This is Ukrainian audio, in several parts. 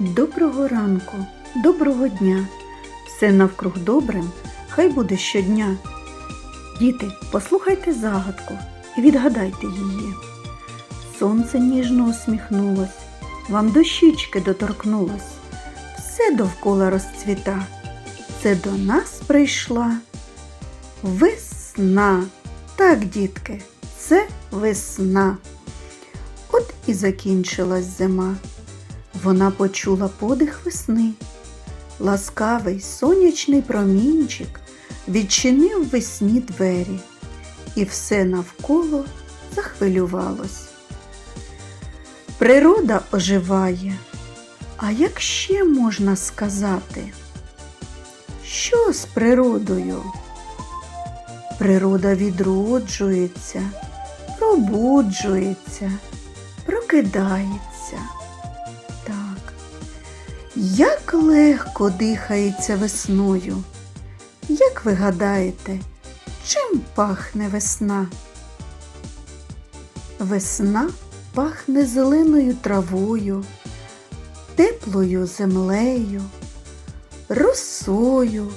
Доброго ранку, доброго дня. Все навкруг добрим, хай буде щодня. Діти, послухайте загадку і відгадайте її. Сонце ніжно усміхнулось, вам до щічки доторкнулось, все довкола розцвіта. Це до нас прийшла весна. Так, дітки, це весна. От і закінчилась зима. Вона почула подих весни. Ласкавий сонячний промінчик відчинив весні двері, і все навколо захвилювалось. Природа оживає. А як ще можна сказати? Що з природою? Природа відроджується, пробуджується, прокидається. Як легко дихається весною. Як ви гадаєте, чим пахне весна? Весна пахне зеленою травою, теплою землею, росою,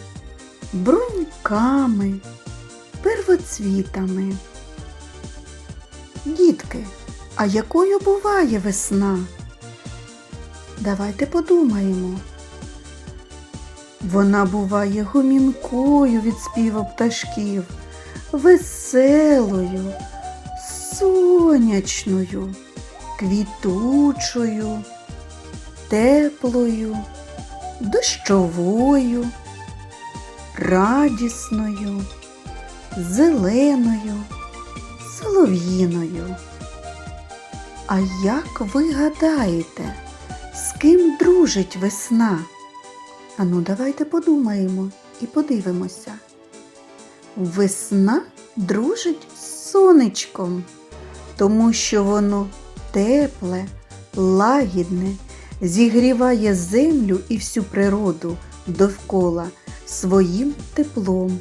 бруньками, первоцвітами. Дітки, а якою буває весна? Давайте подумаємо. Вона буває гумінкою від співу пташків, веселою, сонячною, квітучою, теплою, дощовою, радісною, зеленою, солов'їною. А як ви гадаєте? Ким дружить весна? Ану, давайте подумаємо і подивимося. Весна дружить з сонечком, тому що воно тепле, лагідне, зігріває землю і всю природу довкола своїм теплом.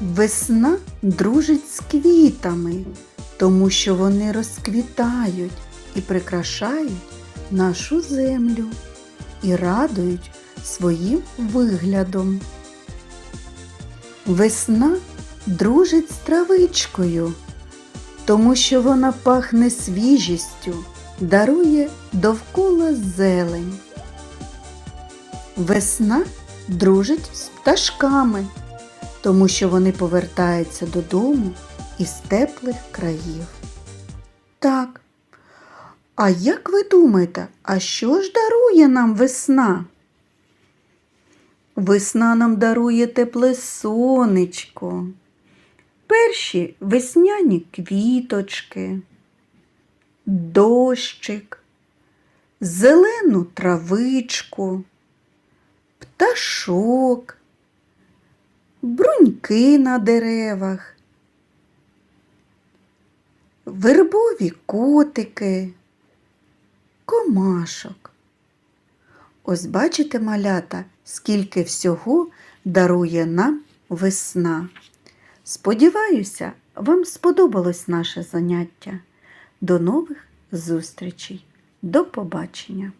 Весна дружить з квітами, тому що вони розквітають і прикрашають нашу землю і радують своїм виглядом. Весна дружить з травичкою, тому що вона пахне свіжістю, дарує довкола зелень. Весна дружить з пташками, тому що вони повертаються додому із теплих країв. Так, а як ви думаєте, а що ж дарує нам весна? Весна нам дарує тепле сонечко, перші весняні квіточки, дощик, зелену травичку, пташок, бруньки на деревах, вербові котики комашок. Ось бачите, малята, скільки всього дарує нам весна. Сподіваюся, вам сподобалось наше заняття. До нових зустрічей. До побачення!